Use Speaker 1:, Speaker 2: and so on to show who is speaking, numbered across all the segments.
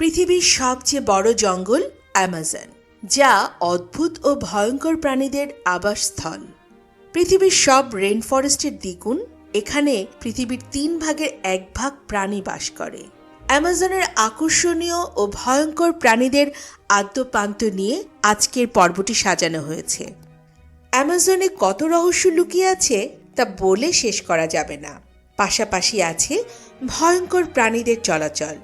Speaker 1: পৃথিবীর সবচেয়ে বড় জঙ্গল অ্যামাজন, যা অদ্ভুত ও ভয়ঙ্কর প্রাণীদের আবাসস্থল। পৃথিবীর সব রেন ফরেস্টের দ্বিগুণ, এখানে পৃথিবীর তিন ভাগের এক ভাগ প্রাণী বাস করে। অ্যামাজনের আকর্ষণীয় ও ভয়ঙ্কর প্রাণীদের আদ্যপান্ত নিয়ে আজকের পর্বটি সাজানো হয়েছে। অ্যামাজনে কত রহস্য লুকিয়ে আছে তা বলে শেষ করা যাবে না। পাশাপাশি আছে ভয়ঙ্কর প্রাণীদের চলাচল।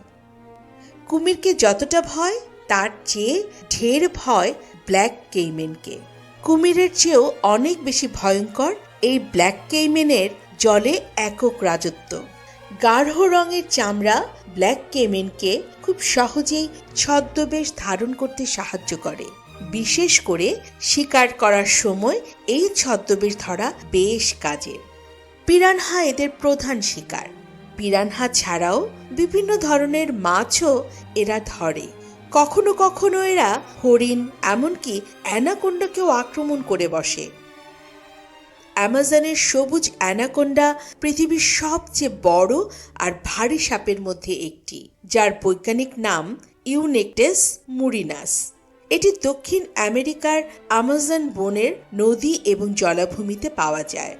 Speaker 1: কুমিরকে যতটা ভয়, তার চেয়ে ঢের ভয় ব্ল্যাক কেইমেনকে। কুমিরের চেয়েও অনেক বেশি ভয়ঙ্কর এই ব্ল্যাক কেইমেনের জলে একক রাজত্ব। গাঢ় রঙের চামড়া ব্ল্যাক কেমেনকে খুব সহজেই ছদ্মবেশ ধারণ করতে সাহায্য করে। বিশেষ করে শিকার করার সময় এই ছদ্মবেশ ধরা বেশ কাজের। পিরানহা এদের প্রধান শিকার। পিরানহা ছাড়াও বিভিন্ন ধরনের মাছও এরা ধরে। কখনো কখনো এরা হরিণ, এমনকি অ্যানাকোন্ডাকেও আক্রমণ করে বসে। অ্যামাজনের সবুজ অ্যানাকোন্ডা পৃথিবীর সবচেয়ে বড় আর ভারী সাপের মধ্যে একটি, যার বৈজ্ঞানিক নাম ইউনেকটেস মুরিনাস। এটি দক্ষিণ আমেরিকার আমাজন বনের নদী এবং জলাভূমিতে পাওয়া যায়।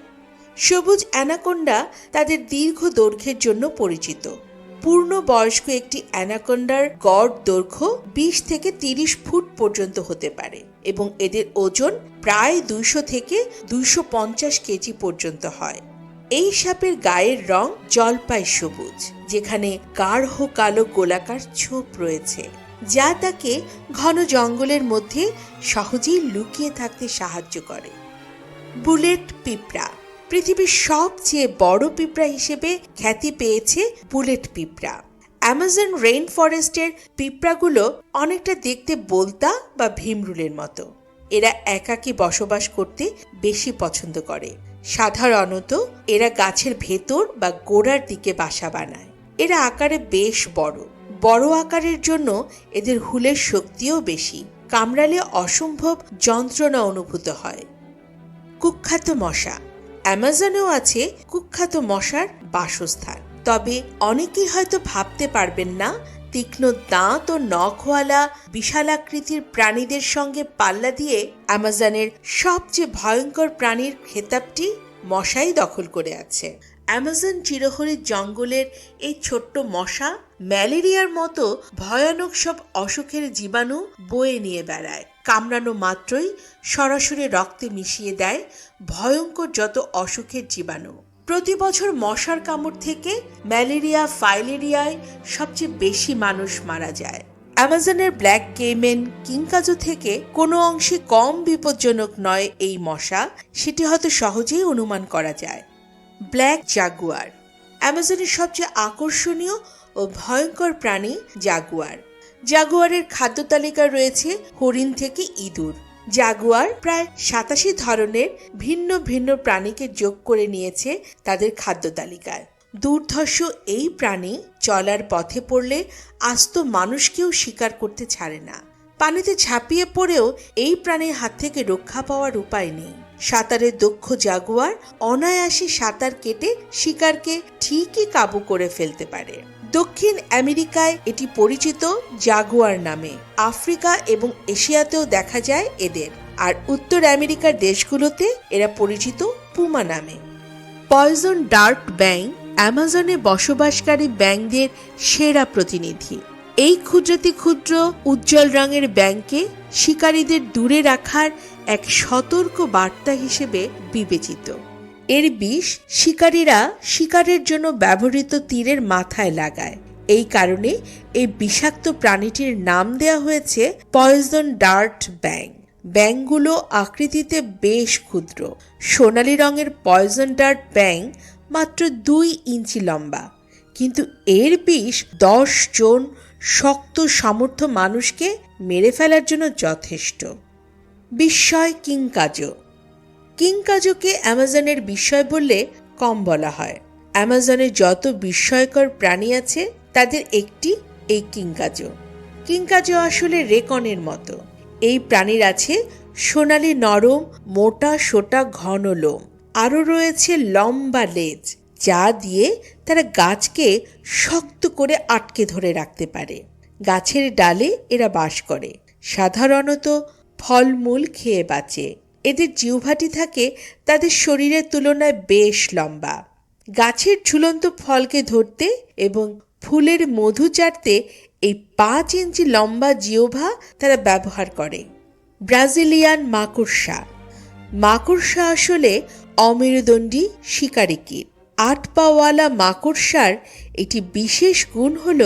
Speaker 1: সবুজ অ্যানাকোন্ডা তাদের দীর্ঘ দৈর্ঘ্যের জন্য পরিচিত। পূর্ণ বয়স্ক একটি অ্যানাকোন্ডার গড় দৈর্ঘ্য বিশ থেকে তিরিশ ফুট পর্যন্ত হতে পারে এবং এদের ওজন প্রায় দুইশো থেকে দুইশো পঞ্চাশ কেজি পর্যন্ত হয়। এই সাপের গায়ের রং জলপাই সবুজ, যেখানে গাঢ় কালো গোলাকার ছোপ রয়েছে, যা তাকে ঘন জঙ্গলের মধ্যে সহজেই লুকিয়ে থাকতে সাহায্য করে। বুলেট পিঁপড়া পৃথিবীর সবচেয়ে বড় পিঁপড়া হিসেবে খ্যাতি পেয়েছে বুলেট পিঁপড়া। অ্যামাজন রেইন ফরেস্টের পিঁপড়াগুলো অনেকটা দেখতে বলতা বা ভীমরুলের মতো। এরা একাকী বসবাস করতে বেশি পছন্দ করে। সাধারণত এরা গাছের ভেতর বা গোড়ার দিকে বাসা বানায়। এরা আকারে বেশ বড়। বড় আকারের জন্য এদের হুলের শক্তিও বেশি। কামড়ালে অসম্ভব যন্ত্রণা অনুভূত হয়। কুখ্যাত মশা। অ্যামাজনেও আছে কুখ্যাত মশার বাসস্থান। তবে অনেকেই হয়তো ভাবতে পারবেন না, তীক্ষ্ণ দাঁত ও নখওয়ালা বিশালাকৃতির প্রাণীদের সঙ্গে পাল্লা দিয়ে অ্যামাজনের সবচেয়ে ভয়ঙ্কর প্রাণীর খেতাবটি মশাই দখল করে আছে। অ্যামাজন চিরহরির জঙ্গলের এই ছোট্ট মশা ম্যালেরিয়ার মতো ভয়ানক সব অসুখের জীবাণু বয়ে নিয়ে বেড়ায়। কামড়ানো মাত্রই সরাসরি রক্তে মিশিয়ে দেয় ভয়ঙ্কর যত অসুখের জীবাণু। প্রতি বছর মশার কামড় থেকে ম্যালেরিয়া, ফাইলেরিয়ায় সবচেয়ে বেশি মানুষ মারা যায়। অ্যামাজনের ব্ল্যাক কেমেন কিংকাজো থেকে কোনো অংশে কম বিপজ্জনক নয় এই মশা, সেটি হয়তো সহজেই অনুমান করা যায়। Black jaguar. অ্যামাজনের সবচেয়ে আকর্ষণীয় ও ভয়ঙ্কর প্রাণী জাগুয়ার। জাগুয়ারের খাদ্য তালিকায় রয়েছে হরিণ থেকে ইঁদুর। জাগুয়ার প্রায় সাতাশি ধরনের ভিন্ন ভিন্ন প্রাণীকে যোগ করে নিয়েছে তাদের খাদ্য তালিকায়। দুর্ধর্ষ এই প্রাণী চলার পথে পড়লে আস্ত মানুষকেও শিকার করতে ছাড়ে না। পানিতে ঝাঁপিয়ে পড়েও এই প্রাণীর হাত থেকে রক্ষা পাওয়ার উপায় নেই। সাঁতারে দক্ষ জাগুয়ার অনায়াসে সাঁতার কেটে শিকারকে ঠিকই কাবু করে ফেলতে পারে। দক্ষিণ আমেরিকায় এটি পরিচিত জাগুয়ার নামে। আফ্রিকা এবং এশিয়াতেও দেখা যায় এদের। আর উত্তর আমেরিকার দেশগুলোতে এরা পরিচিত পুমা নামে। পয়জন ডার্ক ব্যাং অ্যামাজনে বসবাসকারী ব্যাংদের সেরা প্রতিনিধি। এই ক্ষুদ্রাতি ক্ষুদ্র উজ্জ্বল রঙের ব্যাংকে শিকারীদের দূরে রাখার এক সতর্ক বার্তা হিসেবে বিবেচিত। এর বিষ শিকারীরা শিকারের জন্য ব্যবহৃত তীরের মাথায় লাগায়। এই কারণে এই বিষাক্ত প্রাণীটির নাম দেওয়া হয়েছে পয়জন ডার্ট ব্যাং। ব্যাংগুলো আকৃতিতে বেশ ক্ষুদ্র। সোনালি রঙের পয়জন ডার্ট ব্যাং মাত্র দুই ইঞ্চি লম্বা। কিন্তু এর বিষ দশ জন শক্ত সামর্থ্য মানুষকে মেরে ফেলার জন্য যথেষ্ট। বিস্ময় কিংকাজো কিংকাজোকে অ্যামাজনের বিস্ময় বললে কম বলা হয়। অ্যামাজনে যত বিস্ময়কর প্রাণী আছে, তাদের একটি এই কিংকাজো কিংকাজো আসলে রেকনের মতো। এই প্রাণীর আছে সোনালি নরম, মোটা, সোটা, ঘন লোম। আরও রয়েছে লম্বা লেজ, যা দিয়ে তারা গাছকে শক্ত করে আটকে ধরে রাখতে পারে। গাছের ডালে এরা বাস করে। সাধারণত ফলমূল খেয়ে বাঁচে। এদের জিহ্বাটি থাকে তাদের শরীরের তুলনায় বেশ লম্বা। গাছের ঝুলন্ত ফলকে ধরতে এবং ফুলের মধু চাটতে এই পাঁচ ইঞ্চি লম্বা জিওভা তারা ব্যবহার করে। ব্রাজিলিয়ান মাকড়সা। মাকড়সা আসলে অমেরুদণ্ডী শিকারী কীট আট পাওয়ালা মাকড়সার একটি বিশেষ গুণ হল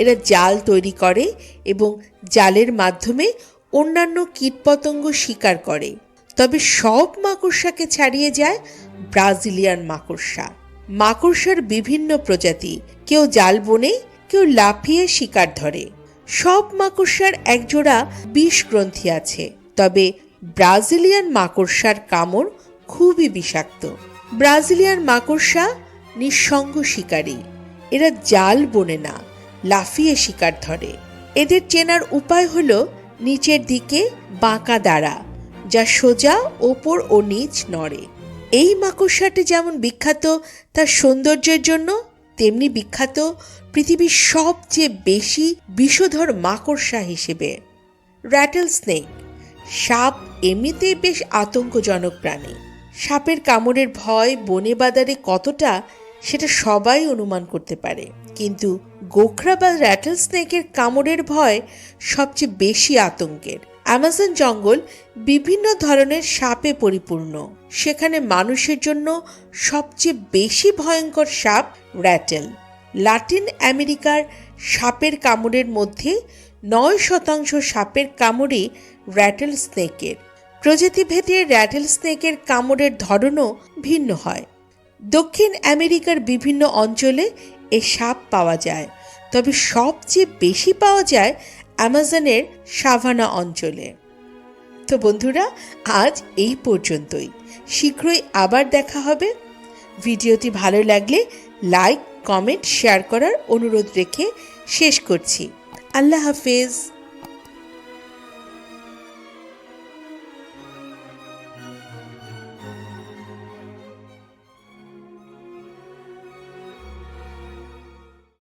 Speaker 1: এরা জাল তৈরি করে এবং জালের মাধ্যমে অন্যান্য কীটপতঙ্গ শিকার করে। তবে সব মাকড়সাকে ছাড়িয়ে যায় ব্রাজিলিয়ান মাকড়সা। মাকড়সার বিভিন্ন প্রজাতি, কেউ জাল বনে, কেউ লাফিয়ে শিকার ধরে। সব মাকড়সার একজোড়া বিষ গ্রন্থি আছে, তবে ব্রাজিলিয়ান মাকড়সার কামড় খুবই বিষাক্ত। ব্রাজিলিয়ান মাকড়সা নিঃসঙ্গ শিকারী, এরা জাল বনে না, লাফিয়ে শিকার ধরে। এদের চেনার উপায় হলো নিচের দিকে বাঁকা দাঁড়া। যা সোজা ওপর ও নিচ নড়ে। এই মাকড়সাটি যেমন বিখ্যাত, তার সৌন্দর্যের জন্য তেমনি বিখ্যাত পৃথিবীর সবচেয়ে বেশি বিষধর মাকড়সা হিসেবে। র্যাটেল স্নেক, সাপ এমনিতেই বেশ আতঙ্কজনক প্রাণী। সাপের কামড়ের ভয় বনে বাদারে কতটা, সেটা সবাই অনুমান করতে পারে। কিন্তু গোখরা বা র্যাটেল স্নেকের কামড়ের ভয় সবচেয়ে বেশি আতঙ্কের। অ্যামাজন জঙ্গল বিভিন্ন ধরনের সাপে পরিপূর্ণ। সেখানে মানুষের জন্য সবচেয়ে বেশি ভয়ঙ্কর সাপ র্যাটেল। লাতিন আমেরিকার সাপের কামড়ের মধ্যে নয় শতাংশ সাপের কামড়ই র্যাটেল স্নেকের। প্রজাতিভেদে র্যাটেল স্নেকের কামড়ের ধরনও ভিন্ন হয়। দক্ষিণ আমেরিকার বিভিন্ন অঞ্চলে এ সাপ পাওয়া যায়, তবে সবচেয়ে বেশি পাওয়া যায় অ্যামাজনের সাভানা অঞ্চলে। তো বন্ধুরা, আজ এই পর্যন্তই। শীঘ্রই আবার দেখা হবে। ভিডিওটি ভালো লাগলে লাইক, কমেন্ট, শেয়ার করার অনুরোধ রেখে শেষ করছি। আল্লাহ হাফেজ।